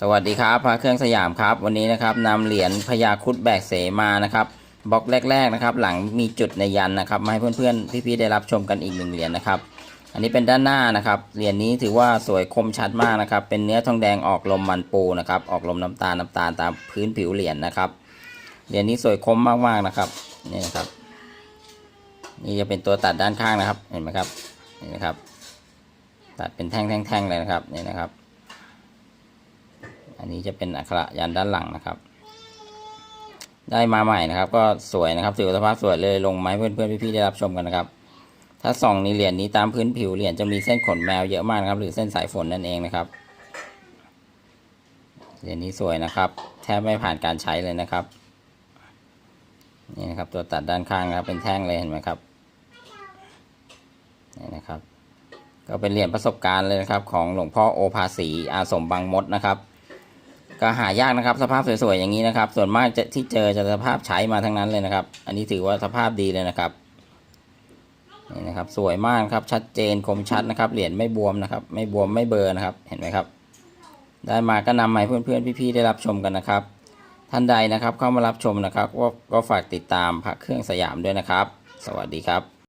สวัสดีครับพระเครื่องสยามครับ วันนี้นะครับนำเหรียญพญาคุดแบกเสมานะครับบล็อกแรก ๆนะครับ หลังมีจุดในยันนะครับมาให้เพื่อนๆพี่ๆได้รับชมกันอีกหนึ่งเหรียญนะครับ อันนี้เป็นด้านหน้านะครับเหรียญนี้ถือว่าสวยคมชัดมากนะครับ เป็นเนื้อทองแดงออกลมมันปูนะครับ ออกลมน้ำตาลน้ำตาลตามพื้นผิวเหรียญนะครับเหรียญนี้สวยคมมากๆนะครับนี่นะครับ นี่จะเป็นตัวตัดด้านข้างนะครับเห็นไหมครับนี่นะครับ ตัดเป็นแท่งๆเลยนะครับนี่นะครับ อันนี้จะเป็นอักขระยันด้านหลังนะครับ ได้มาใหม่นะครับ ก็สวยนะครับถือว่าสภาพสวยเลยลงไมาให้เพื่อนพี่ๆได้รับชมกันนะครับ ถ้าส่องในเหรียญนี้ตามพื้นผิวเหรียญจะมีเส้นขนแมวเยอะมากนะครับ หรือเส้นสายฝนนั่นเองนะครับเหรียญนี้สวยนะครับ แทบไม่ผ่านการใช้เลยนะครับนี่นะครับตัวตัดด้านข้างนะครับ เป็นแท่งเลยเห็นไหมครับนี่นะครับ ก็เป็นเหรียญประสบการณ์เลยนะครับ ของหลวงพ่อโอภาสีอาสมบางมดนะครับ ก็หายากนะครับ สภาพสวยๆอย่างนี้นะครับ ส่วนมากจะที่เจอจะสภาพใช้มาทั้งนั้นเลยนะครับ อันนี้ถือว่าสภาพดีเลยนะครับนี่นะครับสวยมากครับชัดเจนคมชัดนะครับ เหรียญไม่บวมนะครับ ไม่บวมไม่เบอร์นะครับ เห็นไหมครับ ได้มาก็นำมาให้เพื่อนๆพี่ๆได้รับชมกันนะครับ ท่านใดนะครับเข้ามารับชมนะครับก็ก็ฝากติดตามพระเครื่องสยามด้วยนะครับ สวัสดีครับ